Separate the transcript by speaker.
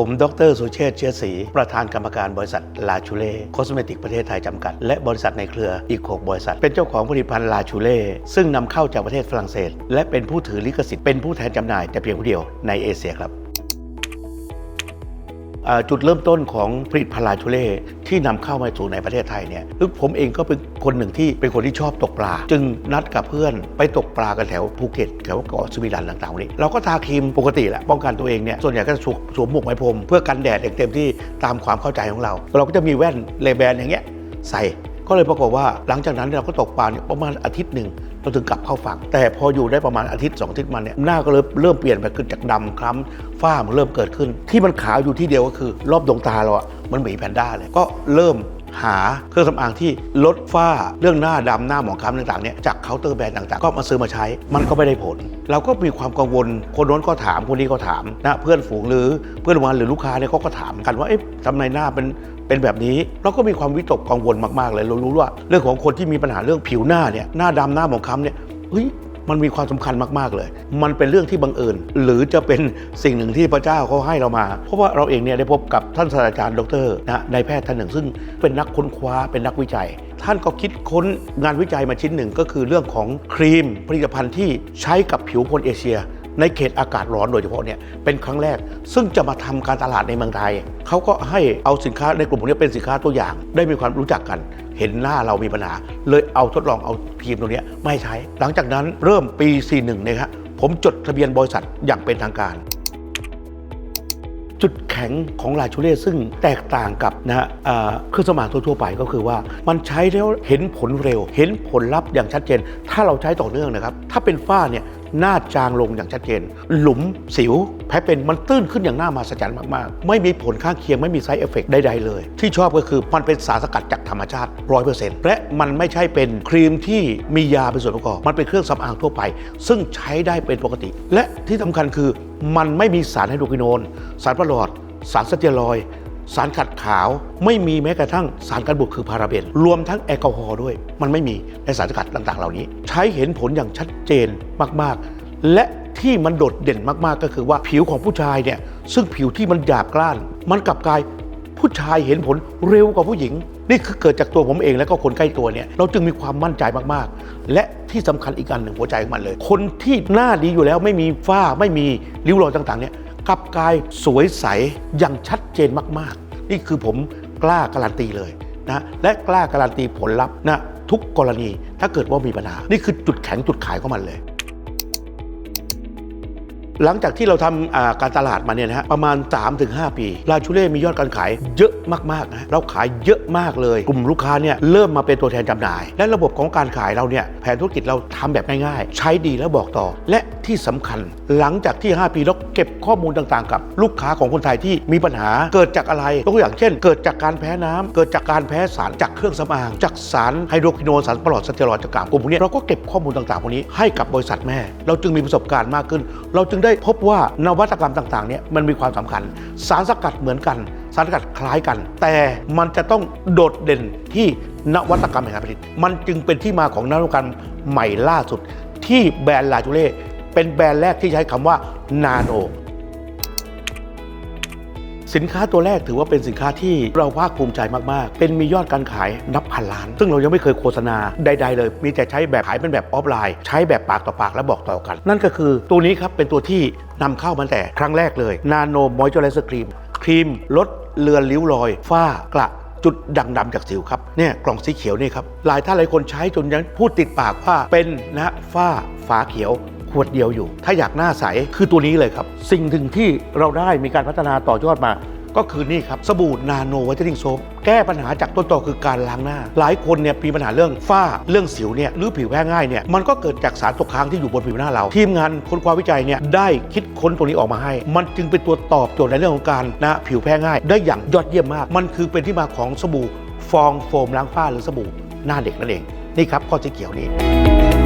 Speaker 1: ผม ดร สุเชษเชื้อศรี ประธานกรรมการบริษัท ลาชูเล่คอสเมติกประเทศไทยจำกัด และบริษัทในเครืออีก 6 บริษัท เป็นเจ้าของผลิตภัณฑ์ ลาชูเล่ ซึ่งนำเข้าจากประเทศฝรั่งเศส และเป็นผู้ถือลิขสิทธิ์เป็นผู้แทนจำหน่ายแต่เพียงผู้เดียวในเอเชียครับ จุดเริ่มต้นของผลิตภัณฑ์ลาชูเล่ที่นำเข้ามาสู่ในประเทศไทยเนี่ยคือผมเองก็เป็นคนหนึ่งที่เป็นคนที่ชอบตกปลา จึงนัดกับเพื่อนไปตกปลากันแถวภูเก็ตแถวเกาะสมิลันต่างๆนี้ เราก็ทาครีมปกติแหละป้องกันตัวเองเนี่ยส่วนใหญ่ก็สวมสวมหมวกไหมพรมเพื่อกันแดดอย่างเต็มที่ตามความเข้าใจของเรา เราก็จะมีแว่นเลแบนอย่างเงี้ยใส่ก็เลยปรากฏว่าหลังจากนั้นเราก็ตกปลาเนี่ยประมาณอาทิตย์หนึ่ง เราถึงกลับเข้าฝั่ง แต่พออยู่ได้ประมาณอาทิตย์สองอาทิตย์มันเนี่ยหน้าก็เริ่มเริ่มเปลี่ยนไปขึ้นจากดำคล้ำฝ้ามันเริ่มเกิดขึ้น ที่มันขาวอยู่ที่เดียวก็คือ รอบดวงตาเราอะมันเหมือนแพนด้าเลยก็เริ่ม หาเครื่องสำอางที่ลดฝ้าเรื่องหน้าดำหน้าหมองคล้ำต่างๆเนี่ยจากเคาน์เตอร์แบรนด์ต่างๆ ก็มาซื้อมาใช้ มันก็ไม่ได้ผล เราก็มีความกังวลคนโน้นก็ถามคนนี้ก็ถามนะเพื่อนฝูงหรือเพื่อนวงานหรือลูกค้าเนี่ยเขาก็ถามกันว่าเอ๊ะทำไมหน้าเป็นเป็นแบบนี้เราก็มีความวิตกกังวลมากๆเลยเรารู้ว่า เรื่องของคนที่มีปัญหาเรื่องผิวหน้าเนี่ยหน้าดำหน้าหมองคล้ำเนี่ยเฮ้ย มันมีความสำคัญมาก ๆ เลย มันเป็นเรื่องที่บังเอิญ หรือจะเป็นสิ่งหนึ่งที่พระเจ้าเขาให้เรามา เพราะว่าเราเองเนี่ยได้พบกับท่านศาสตราจารย์ดรนะนายแพทย์ท่านหนึ่ง ซึ่งเป็นนักค้นคว้าเป็นนักวิจัย ท่านก็คิดค้นงานวิจัยมาชิ้นหนึ่งก็คือเรื่องของครีมผลิตภัณฑ์ที่ใช้กับผิวคนเอเชีย ในเขตอากาศร้อนโดยเฉพาะเนี่ยเป็นครั้งแรก ซึ่งจะมาทำการตลาดในเมืองไทยเขาก็ให้เอาสินค้าในกลุ่มพวกนี้เป็นสินค้าตัวอย่าง ได้มีความรู้จักกัน เห็นหน้าเรามีปัญหา เลยเอาทดลองเอาทีมตัวเนี้ยไม่ใช้ หลังจากนั้นเริ่มปี 41นี่ยครับผมจดทะเบียนบริษัทอย่างเป็นทางการ จุด ข็งของลาชูเล่ซึ่งแตกต่างกับนะฮะเครื่องสมางทั่วๆไปก็คือว่ามันใช้แล้วเห็นผลเร็ว เห็นผลลัพธ์อย่างชัดเจน ถ้าเราใช้ต่อเนื่องนะครับ ถ้าเป็นฝ้าเนี่ยหน้าจางลงอย่างชัดเจน หลุมสิวแพ้เป็นมันตื้นขึ้นอย่างน่ามหัศจรรย์มาก ๆ ไม่มีผลข้างเคียงไม่มีไซ d ์เอฟเฟกต์ใด ๆ เลย ที่ชอบก็คือมันเป็นสารสกัดจากธรรมชาติ 100%และมันไม่ใช่เป็นครีมที่มียาเป็นส่วนประกอบ มันเป็นเครื่องสำอางทั่วไป ซึ่งใช้ได้เป็นปกติ และที่สำคัญคือมันไม่มีสารไฮโดรควิโนนสารประหลอด สารสเตียรอย สารขัดขาวไม่มีแม้กระทั่งสารกันบูดคือพาราเบน รวมทั้งแอลกอฮอล์ด้วย มันไม่มีในสารสกัดต่างๆ เหล่านี้ ใช้เห็นผลอย่างชัดเจนมากๆ และที่มันโดดเด่นมากๆก็คือว่าผิวของผู้ชายเนี่ยซึ่งผิวที่มันหยาบกร้าน มันกลับกลายผู้ชายเห็นผลเร็วกว่าผู้หญิง นี่คือเกิดจากตัวผมเองและก็คนใกล้ตัวเนี่ยเราจึงมีความมั่นใจมากๆ และที่สำคัญอีกอันหนึ่งหัวใจของมันเลย คนที่หน้าดีอยู่แล้วไม่มีฝ้าไม่มีริ้วรอยต่างๆเนี่ย กลับกายสวยใสอย่างชัดเจนมากๆ นี่คือผมกล้าการันตีเลยนะและกล้าการันตีผลลัพธ์นะทุกกรณีถ้าเกิดว่ามีปัญหา นี่คือจุดแข็งจุดขายของมันเลย หลังจากที่เราทำการตลาดมาเนี่ยนะฮะประมาณ 3-5 ปีลาชูเล่มียอดการขายเยอะมากๆนะเราขายเยอะมากเลย กลุ่มลูกค้าเนี่ยเริ่มมาเป็นตัวแทนจำหน่าย และระบบของการขายเราเนี่ยแผนธุรกิจเราทำแบบง่ายๆ ใช้ดีแล้วบอกต่อ และที่สำคัญ หลังจากที่ 5 ปีเราเก็บข้อมูลต่างๆ กับลูกค้าของคนไทยที่มีปัญหาเกิดจากอะไรยกตัวอย่างเช่น เกิดจากการแพ้น้ำเกิดจากการแพ้สารจากเครื่องสำอาง จากสารไฮโดรควิโนนสารปลอดสเตียรอยด์จากกลุ่มพวกนี้เราก็เก็บข้อมูลต่างๆพวกนี้ให้กับบริษัทแม่ เราจึงมีประสบการณ์มากขึ้น เราจึงได้พบว่านวัตกรรมต่างๆเนี่ยมันมีความสำคัญ สารสกัดเหมือนกัน สารสกัดคล้ายกัน แต่มันจะต้องโดดเด่นที่นวัตกรรมแห่งการผลิต มันจึงเป็นที่มาของนวัตกรรมใหม่ล่าสุด ที่แบรนด์ลาจูเล่เป็นแบรนด์แรกที่ใช้คำว่านาโน สินค้าตัวแรกถือว่าเป็นสินค้าที่เราภาคภูมิใจมาก ๆ เป็นมียอดการขายนับพันล้าน ซึ่งเรายังไม่เคยโฆษณาใด ๆ เลย มีแต่ใช้แบบขายเป็นแบบออฟไลน์ ใช้แบบปากต่อปากและบอกต่อกัน นั่นก็คือตัวนี้ครับเป็นตัวที่นำเข้ามาแต่ครั้งแรกเลยนาโนมอยเจอร์ไรเซอร์ครีมครีมลดเลือนริ้วรอย ฝ้ากระจุดด่างดำจากสิวครับเนี่ยกล่องสีเขียวนี่ครับหลายท่านหลายคนใช้จนยังพูดติดปากว่าเป็นนะฝ้าฝาเขียว วดเดียวอยู่ ถ้าอยากหน้าใสคือตัวนี้เลยครับ สิ่งหนึ่งที่เราได้มีการพัฒนาต่อยอดมา ก็คือนี่ครับสบู่นาโนไวท์เทนนิ่งโซฟแก้ปัญหาจากต้นตอคือการล้างหน้า หลายคนเนี่ยมีปัญหาเรื่องฝ้าเรื่องสิวเนี่ยหรือผิวแพ้ง่ายเนี่ยมันก็เกิดจากสารตกค้างที่อยู่บนผิวหน้าเรา ทีมงานคนความวิจัยเนี่ยได้คิดค้นตัวนี้ออกมาให้ มันจึงเป็นตัวตอบโจทย์ในเรื่องของการนะผิวแพ้ง่าย ได้อย่างยอดเยี่ยมมาก มันคือเป็นที่มาของสบู่ฟองโฟมล้างฝ้าหรือสบู่หน้าเด็กนั่นเองนี่ครับข้อสีเขียวนี้